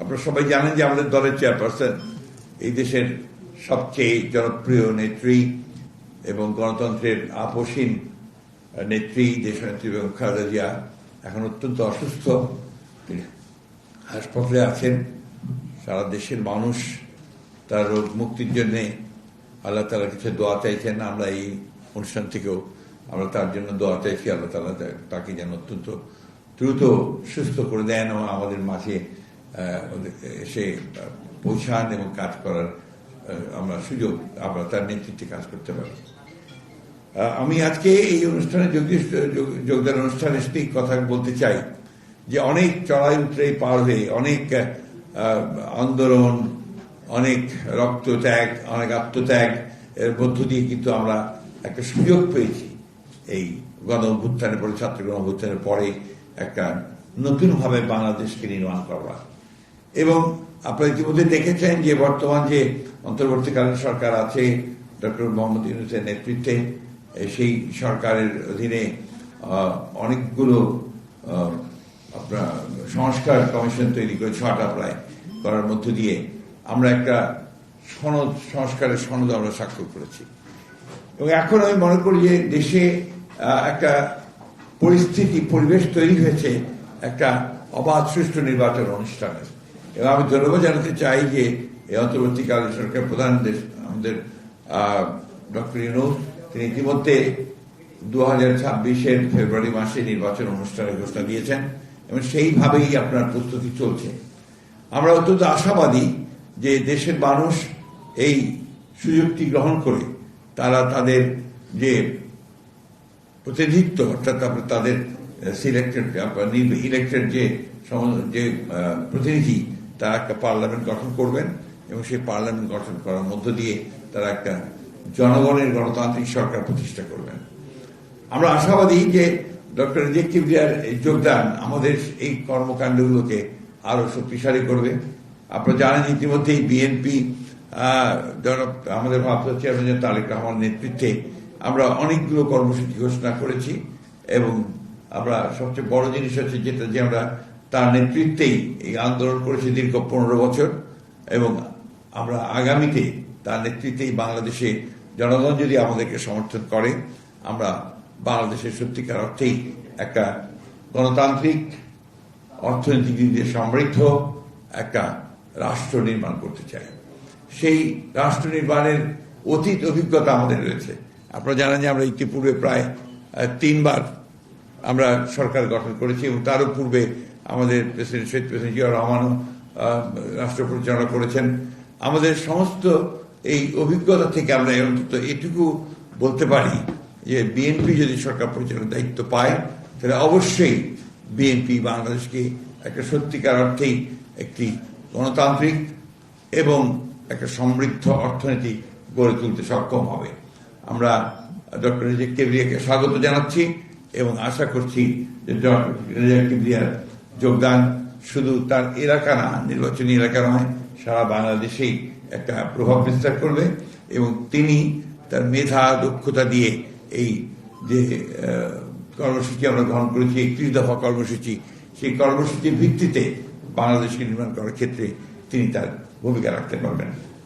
আপনারা সবাই জানেন যে আমাদের দলের চেয়ারপারসন এই দেশের সবচেয়ে জনপ্রিয় নেত্রী এবং গণতন্ত্রের আপসীন নেত্রী দেশনেত্রী এবং খালেদা জিয়া এখন অত্যন্ত অসুস্থ। হাসপাতালে আছেন। সারা দেশের মানুষ তার রোগ মুক্তির জন্যে আল্লাহ তালার কাছে দোয়া চাইছেন। আমরা এই অনুষ্ঠান থেকেও আমরা তার জন্য দোয়া চাইছি। আল্লাহ তালা তাকে যেন অত্যন্ত দ্রুত সুস্থ করে দেন এবং আমাদের মাঝে আহ, পৌঁছান এবং কাজ করার আমরা সুযোগ আমরা তার নেতৃত্বে কাজ করতে পারি। আমি আজকে এই অনুষ্ঠানে যোগ- যোগ- যোগদান অনুষ্ঠানে স্পিক কথা বলতে চাই যে অনেক চড়াই উতরে পার হয়ে অনেক আন্দোলন অনেক রক্ত ত্যাগ অনেক আত্মত্যাগ এর মধ্য দিয়ে কিন্তু আমরা একটা সুযোগ পেয়েছি। এই গণ অভ্যুত্থানের পরে ছাত্র গণ অভ্যুত্থানের পরে একটা নতুনভাবে বাংলাদেশকে নির্মাণ করবার এবং আপনারা ইতিমধ্যে দেখেছেন যে বর্তমান যে অন্তর্বর্তীকালীন সরকার আছে, ডক্টর মোহাম্মদ ইউনুসের নেতৃত্বে সেই সরকারের অধীনে অনেকগুলো আপনার সংস্কার কমিশন তৈরি করে, ছটা প্রায় করার মধ্য দিয়ে আমরা একটা সনদ, সংস্কারের সনদ আমরা স্বাক্ষর করেছি। এবং এখন আমি মনে করি যে দেশে একটা পরিস্থিতি, পরিবেশ তৈরি হয়েছে, একটা অবাধ সুষ্ঠু নির্বাচন অনুষ্ঠানের। এবং আমি ধন্যবাদ জানাতে চাই যে এই অন্তর্বর্তীকালীন সরকার প্রধান আমাদের ডক্টর ইউনুস, তিনি ইতিমধ্যে দু হাজার ছাব্বিশের ফেব্রুয়ারি মাসে নির্বাচন অনুষ্ঠানের ঘোষণা দিয়েছেন এবং সেইভাবেই আপনার প্রস্তুতি চলছে। আমরা অত্যন্ত আশাবাদী যে দেশের মানুষ এই সুযোগটি গ্রহণ করে তারা তাদের যে প্রতিনিধিত্ব, অর্থাৎ তাদের সিলেক্টেড ইলেক্টেড যে যে প্রতিনিধি তারা একটা পার্লামেন্ট গঠন করবেন এবং সেই পার্লামেন্ট গঠন করার মধ্য দিয়ে তারা একটা জনগণের গণতান্ত্রিক সরকার প্রতিষ্ঠা করবেন। আমরা আশাবাদী যে ডক্টর রিজেক কিবরিয়ার এই যোগদান আমাদের এই কর্মকাণ্ডগুলোকে আরও শক্তিশালী করবে। আপনারা জানেন ইতিমধ্যেই বিএনপি আমাদের ভারপ্রাপ্ত চেয়ারম্যান তারেক রহমান নেতৃত্বে আমরা অনেকগুলো কর্মসূচি ঘোষণা করেছি এবং আমরা সবচেয়ে বড় জিনিস হচ্ছে যেটা যে আমরা তার নেতৃত্বেই এই আন্দোলন করেছি দীর্ঘ পনেরো বছর এবং আমরা আগামীতে তার নেতৃত্বেই বাংলাদেশে জনগণ যদি আমাদেরকে সমর্থন করে, আমরা বাংলাদেশের সত্যিকার অর্থেই একটা গণতান্ত্রিক, অর্থনৈতিক দিক দিয়ে সমৃদ্ধ একটা রাষ্ট্র নির্মাণ করতে চাই। সেই রাষ্ট্র নির্মাণের অতীত অভিজ্ঞতা আমাদের রয়েছে। আপনারা জানেন যে আমরা ইতিপূর্বে প্রায় তিনবার আমরা সরকার গঠন করেছি এবং তারও পূর্বে আমাদের প্রেসিডেন্ট শহীদ প্রেসিডেন্ট জিয়া রহমানও রাষ্ট্র পরিচালনা করেছেন, আমাদের সমস্ত এই অভিজ্ঞতা থেকে আমরা অন্তত এটুকু বলতে পারি যে বিএনপি যদি সরকার পরিচালনার দায়িত্ব পায়, তাহলে অবশ্যই বিএনপি বাংলাদেশকে একটা সত্যিকার অর্থেই একটি গণতান্ত্রিক এবং একটা সমৃদ্ধ অর্থনীতি গড়ে তুলতে সক্ষম হবে। আমরা ডক্টর রেজেক কেবরিয়াকে স্বাগত জানাচ্ছি এবং আশা করছি যে ডক্টর রেজেক কেবরিয়ার যোগদান শুধু তার এলাকা না, নির্বাচনী এলাকা নয়, সারা বাংলাদেশেই একটা প্রভাব বিস্তার করবে এবং তিনি তার মেধা, দক্ষতা দিয়ে এই যে কর্মসূচি আমরা গ্রহণ করেছি, একত্রিশ দফা কর্মসূচি, সেই কর্মসূচির ভিত্তিতে বাংলাদেশকে নির্মাণ করার ক্ষেত্রে তিনি তার ভূমিকা রাখতে পারবেন।